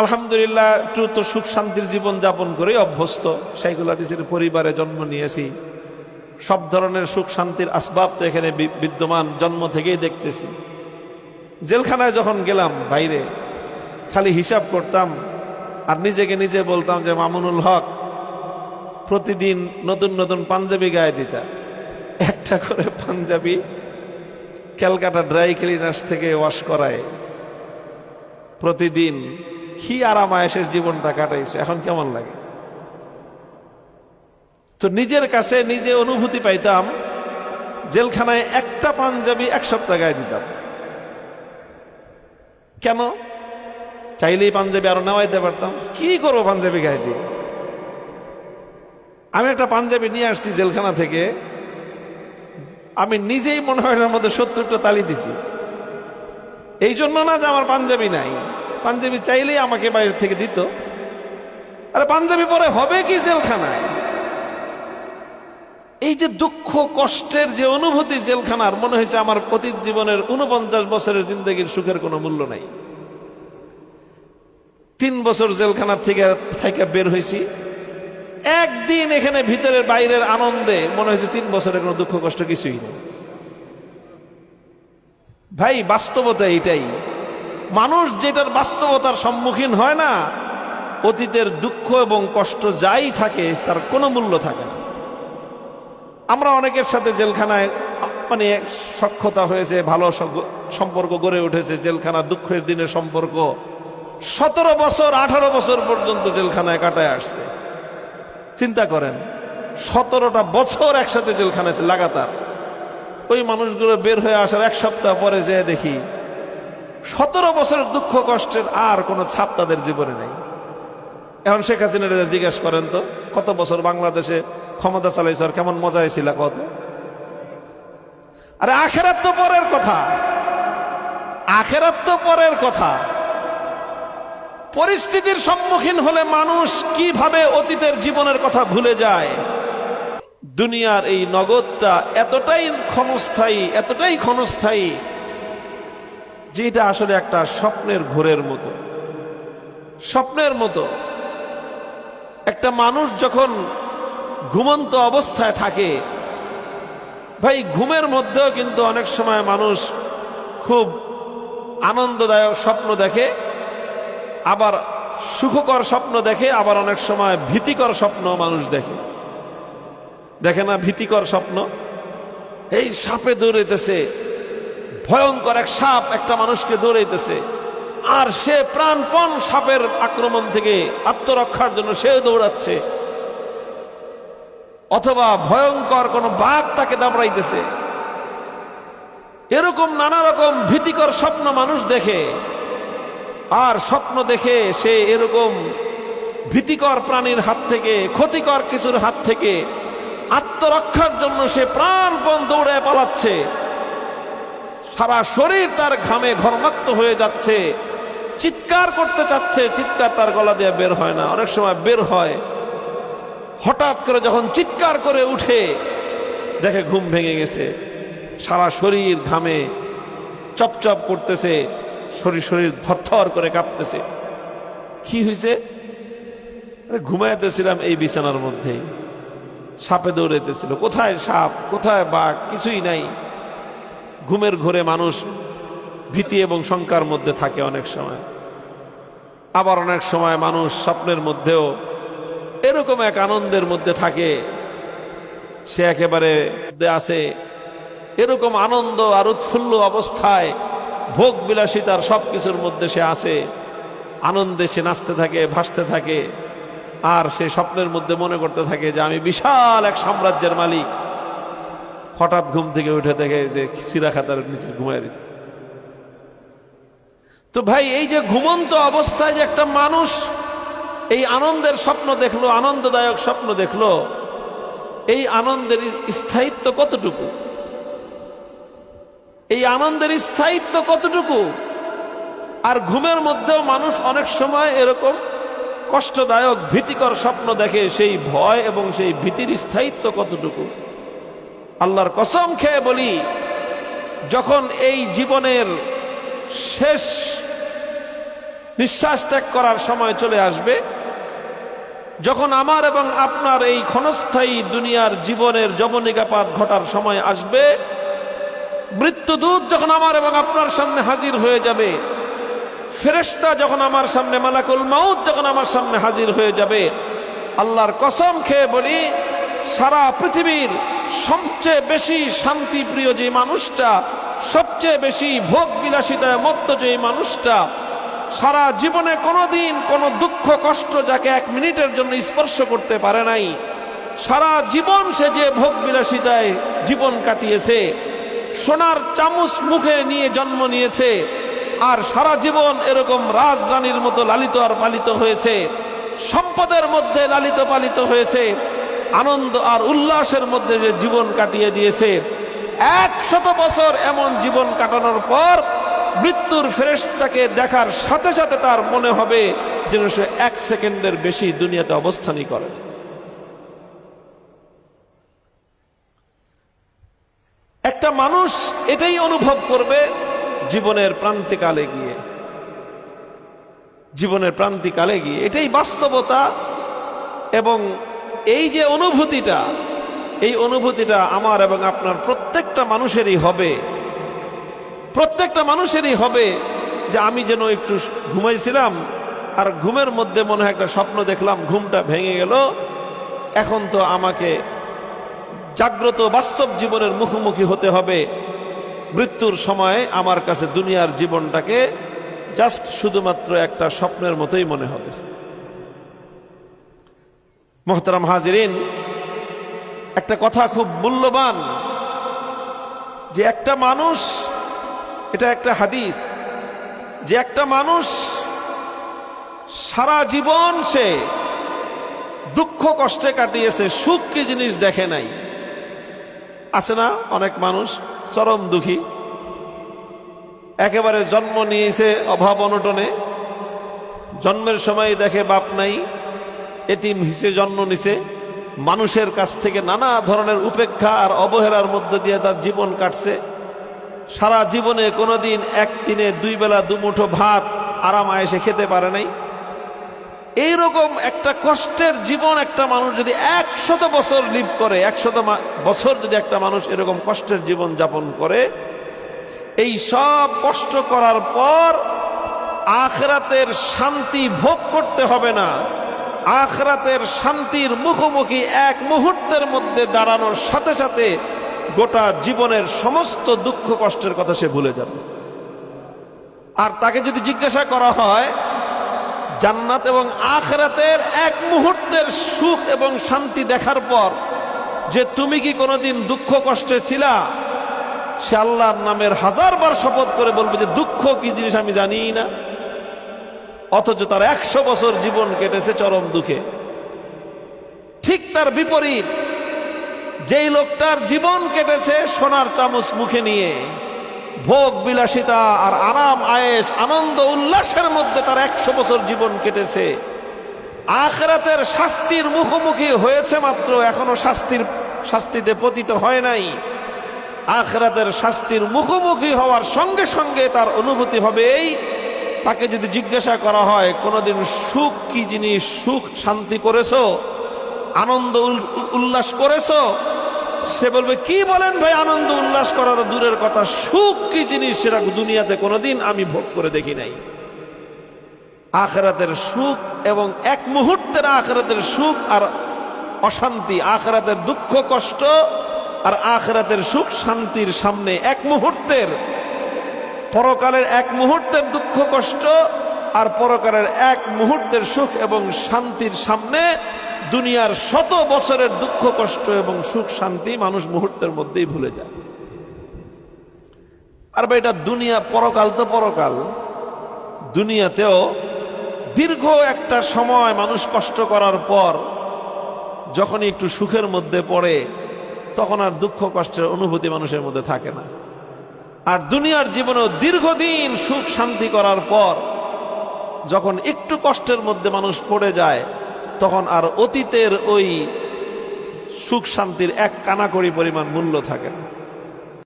আলহামদুলিল্লাহ একটু তো সুখ শান্তির জীবন যাপন করে অভ্যস্ত। সেইগুলা দেশের পরিবারে জন্ম নিয়েছি। সব ধরনের সুখ শান্তির আসবাব তো এখানে বিদ্যমান, জন্ম থেকেই দেখতেছি। জেলখানায় যখন গেলাম বাইরে, খালি হিসাব করতাম, আর নিজেকে নিজে বলতাম যে, মামুনুল হক, প্রতিদিন নতুন নতুন পাঞ্জাবি গায়ে দিতা। একটা করে পাঞ্জাবি ক্যালকাটা ড্রাই ক্লিনার্স থেকে ওয়াশ করায়। প্রতিদিন কি আরামায়েশের জীবনটা কাটাইছে, এখন কেমন লাগে? তো নিজের কাছে নিজে অনুভূতি পাইতাম, জেলখানায় একটা পাঞ্জাবি এক সপ্তাহ গায়ে দিতাম। কেন? চাইলেই পাঞ্জাবি আরও নেওয়াইতে পারতাম। কি করব পাঞ্জাবি গায়ে দিয়ে? আমি একটা পাঞ্জাবি নিয়ে আসছি জেলখানা থেকে। আমি নিজেই মনে হয় মধ্যে সত্তরটা তালি দিছি। এই জন্য না যে আমার পাঞ্জাবি নাই। পাঞ্জাবি চাইলেই আমাকে বাইরে থেকে দিত। আরে পাঞ্জাবি পরে হবে কি জেলখানায়? এই যে দুঃখ, কষ্টের যে অনুভূতি জেলখানার, মনে হয়েছে আমার অতীত জীবনের উনপঞ্চাশ বছরের জিন্দগির সুখের কোনো মূল্য নাই। তিন বছর জেলখানার থেকে থেকে বের হয়েছি। একদিন এখানে ভিতরের বাইরের আনন্দে মনে হয়েছে তিন বছরের কোনো দুঃখ, কষ্ট কিছুই নেই। ভাই, বাস্তবতা এটাই মানুষ যেটার বাস্তবতার সম্মুখীন হয় না, অতীতের দুঃখ এবং কষ্ট যাই থাকে, তার কোনো মূল্য থাকে না। আমরা অনেকের সাথে জেলখানায় মানে সক্ষতা হয়েছে, ভালো সম্পর্ক গড়ে উঠেছে, জেলখানা দুঃখের দিনের সম্পর্ক। সতেরো বছর, আঠারো বছর পর্যন্ত জেলখানায় কাটায় আসছে। চিন্তা করেন, সতেরোটা বছর একসাথে জেলখানায় লাগাতার। ওই মানুষগুলো বের হয়ে আসার এক সপ্তাহ পরে যেয়ে দেখি সতেরো বছরের দুঃখ কষ্টের আর কোনো ছাপ তাদের জীবনে নেই। এখন শেখ হাসিনার জিজ্ঞেস করেন তো, কত বছর বাংলাদেশে ক্ষমতা চালাইছে আর কেমন মজা ছিল কত আরে আখেরাত তো পরের কথা। আখেরাত তো পরের কথা। পরিস্থিতির সম্মুখীন হলে মানুষ কীভাবে অতীতের জীবনের কথা ভুলে যায়? দুনিয়ার এই নগদটা এতটাই ক্ষণস্থায়ী এতটাই ক্ষণস্থায়ী যে এটা আসলে একটা স্বপ্নের ঘোরের মতো। স্বপ্নের মতো। একটা মানুষ যখন ঘুমন্ত অবস্থায় থাকে, ভাই ঘুমের মধ্যেও কিন্তু অনেক সময় মানুষ খুব আনন্দদায়ক স্বপ্ন দেখে, আবার সুখকর স্বপ্ন দেখে, আবার অনেক সময় ভীতিকর স্বপ্ন মানুষ দেখে। দেখে না ভীতিকর স্বপ্ন? এই সাপে দৌড়াইতেছে ভয়ঙ্কর এক সাপ একটা মানুষকে দৌড়াইতেছে। আর সে প্রাণপণ সাপের আক্রমণ থেকে আত্মরক্ষার জন্য সে দৌড়াচ্ছে। অথবা ভয়ঙ্কর কোন বাঘ তাকে দাবড়াইতেছে। এরকম নানা রকম ভীতিকর স্বপ্ন মানুষ দেখে। আর স্বপ্ন দেখে সে এরকম ভীতিকর প্রাণীর হাত থেকে, ক্ষতিকর কিছুর হাত থেকে আত্মরক্ষার জন্য সে প্রাণপণ দৌড়ে পালাচ্ছে। সারা শরীর তার ঘামে ঘর্মাক্ত হয়ে যাচ্ছে। চিৎকার করতে চাচ্ছে, চিৎকার তার গলা দিয়ে বের হয় না। অনেক সময় বের হয়। হঠাৎ করে যখন চিৎকার করে উঠে, দেখে ঘুম ভেঙে গেছে। সারা শরীর ঘামে, চপচপ করতেছে, শরীর শরীর থরথর করে কাঁপতেছে। কি হয়েছে ঘুমাইতেছিলাম এই বিছানার মধ্যেই। সাপে দৌড়াইতেছিল। কোথায় সাপ? কোথায় বাঘ? কিছুই নাই। ঘুমের ঘোরে মানুষ ভীতি এবং শঙ্কার মধ্যে থাকে অনেক সময়। আবার অনেক সময় মানুষ স্বপ্নের মধ্যেও এরকম এক আনন্দের মধ্যে থাকে, সে একেবারে আসে। এরকম আনন্দ আর উৎফুল্ল অবস্থায় ভোগ বিলাসিতার সব কিছুর মধ্যে সে আসে। আনন্দে সে নাচতে থাকে, ভাসতে থাকে, আর সে স্বপ্নের মধ্যে মনে করতে থাকে যে আমি বিশাল এক সাম্রাজ্যের মালিক। হঠাৎ ঘুম থেকে উঠে দেখে যে সিরা খাতার নিচে ঘুমায় দিচ্ছে তো ভাই, এই যে ঘুমন্ত অবস্থায় যে একটা মানুষ এই আনন্দের স্বপ্ন দেখল, আনন্দদায়ক স্বপ্ন দেখল, এই আনন্দের স্থায়িত্ব কতটুকু? এই আনন্দের স্থায়িত্ব কতটুকু? আর ঘুমের মধ্যেও মানুষ অনেক সময় এরকম কষ্টদায়ক, ভীতিকর স্বপ্ন দেখে সেই ভয় এবং সেই ভীতির স্থায়িত্ব কতটুকু? আল্লাহর কসম খেয়ে বলি, যখন এই জীবনের শেষ নিঃশ্বাস ত্যাগ করার সময় চলে আসবে, যখন আমার এবং আপনার এই ক্ষণস্থায়ী দুনিয়ার জীবনের যবনিকাপাত ঘটার সময় আসবে, মৃত্যুদূত যখন আমার এবং আপনার সামনে হাজির হয়ে যাবে, ফেরেশতা যখন আমার সামনে, মালাকুল মাউদ যখন আমার সামনে হাজির হয়ে যাবে, আল্লাহর কসম খেয়ে বলি, সারা পৃথিবীর সবচেয়ে বেশি শান্তিপ্রিয় যে মানুষটা, সবচেয়ে বেশি ভোগ বিলাসিতায় মত্ত যে মানুষটা, সারা জীবনে কোনোদিন কোনো দুঃখ কষ্ট যাকে এক মিনিটের জন্য স্পর্শ করতে পারে নাই। সারা জীবন সে যে ভোগ বিলাসিতায় জীবন কাটিয়েছে, সোনার চামচ মুখে নিয়ে জন্ম নিয়েছে, আর সারা জীবন এরকম রাজরানীর মতো লালিত আর পালিত হয়েছে, সম্পদের মধ্যে লালিত পালিত হয়েছে আনন্দ আর উল্লাসের মধ্যে যে জীবন কাটিয়ে দিয়েছে। একশত বছর এমন জীবন কাটানোর পর মৃত্যুর ফেরেশতাকে দেখার সাথে সাথে তার মনে হবে যেন সে এক সেকেন্ডের বেশি দুনিয়াতে অবস্থানই করে। একটা মানুষ এটাই অনুভব করবে জীবনের প্রান্তিকালে গিয়ে। জীবনের প্রান্তিকালে গিয়ে। এটাই বাস্তবতা এবং এই যে অনুভূতিটা, এই অনুভূতিটা আমার এবং আপনার প্রত্যেকটা মানুষেরই হবে। প্রত্যেকটা মানুষেরই হবে যে আমি যেন একটু ঘুমাইছিলাম আর ঘুমের মধ্যে মনে হয় একটা স্বপ্ন দেখলাম, ঘুমটা ভেঙে গেল। এখন তো আমাকে জাগ্রত বাস্তব জীবনের মুখোমুখি হতে হবে। মৃত্যুর সময় আমার কাছে দুনিয়ার জীবনটাকে জাস্ট শুধুমাত্র একটা স্বপ্নের মতোই মনে হবে। মোহতারাম হাজিরিন, একটা কথা খুব মূল্যবান, যে একটা মানুষ, এটা একটা হাদিস, যে একটা মানুষ সারা জীবন সে দুঃখ কষ্টে কাটিয়েছে, সুখ কি জিনিস দেখে নাই। আছে না অনেক মানুষ চরম দুঃখী? একেবারে জন্ম নিয়েছে অভাব অনটনে, জন্মের সময় দেখে বাপ নাই এতিম হিসে জন্ম নিছে। মানুষের কাছ থেকে নানা ধরনের উপেক্ষা আর অবহেলার মধ্যে দিয়ে তার জীবন কাটছে। সারা জীবনে কোনোদিন এক দিনে দুই বেলা দুমুঠো ভাত আরাম আয়েসে খেতে পারে নাই। এইরকম একটা কষ্টের জীবন একটা মানুষ যদি একশত বছর লিভ করে, একশত বছর যদি একটা মানুষ এরকম কষ্টের জীবন যাপন করে, এই সব কষ্ট করার পর আখরাতের শান্তি ভোগ করতে হবে না। আখরাতের শান্তির মুখোমুখি এক মুহূর্তের মধ্যে দাঁড়ানোর সাথে সাথে গোটা জীবনের সমস্ত দুঃখ কষ্টের কথা সে ভুলে যাবে। আর তাকে যদি জিজ্ঞাসা করা হয়, জান্নাত এবং আখরাতের এক মুহূর্তের সুখ এবং শান্তি দেখার পর যে তুমি কি কোনোদিন দুঃখ কষ্টে ছিলা, সে আল্লাহর নামের হাজারবার শপথ করে বলবে যে দুঃখ কি জিনিস আমি জানি না। অথচ তার একশো বছর জীবন কেটেছে চরম দুঃখে। ঠিক তার বিপরীত, যেই লোকটার জীবন কেটেছে সোনার চামচ মুখে নিয়ে, ভোগ বিলাসিতা আর আরাম আয়েস আনন্দ, উল্লাসের মধ্যে তার একশো বছর জীবন কেটেছে। আখরাতের শাস্তির মুখোমুখি হয়েছে মাত্র, এখনও শাস্তির, শাস্তিতে পতিত হয় নাই। আখরাতের শাস্তির মুখোমুখি হওয়ার সঙ্গে সঙ্গে তার অনুভূতি হবে এই তাকে যদি জিজ্ঞাসা করা হয়, কোনোদিন সুখ কি জিনিস সুখ শান্তি করেছ? আনন্দ উল্লাস করেছ? সে বলবে, কি বলেন ভাই, আনন্দ উল্লাস করার দূরের কথা। সুখ কি জিনিস সেটা দুনিয়াতে কোনোদিন আমি ভোগ করে দেখি নাই। আখরাতের সুখ এবং এক মুহূর্তের আখরাতের সুখ আর অশান্তি, আখরাতের দুঃখ, কষ্ট আর আখরাতের সুখ শান্তির সামনে এক মুহূর্তের পরকালের এক মুহূর্তের দুঃখ, কষ্ট আর পরকালের এক মুহূর্তের সুখ এবং শান্তির সামনে দুনিয়ার শত বছরের দুঃখ, কষ্ট এবং সুখ, শান্তি মানুষ মুহূর্তের মধ্যেই ভুলে যায়। আর এটা দুনিয়া পরকাল তো পরকাল। দুনিয়াতেও দীর্ঘ একটা সময় মানুষ কষ্ট করার পর যখনই একটু সুখের মধ্যে পড়ে, তখন আর দুঃখ, কষ্টের অনুভূতি মানুষের মধ্যে থাকে না। আর দুনিয়ার জীবনেও দীর্ঘদিন সুখ শান্তি করার পর যখন একটু কষ্টের মধ্যে মানুষ পড়ে যায়, তখন আর অতীতের ওই সুখ শান্তির এক কানাকড়ি পরিমাণ মূল্য থাকে না।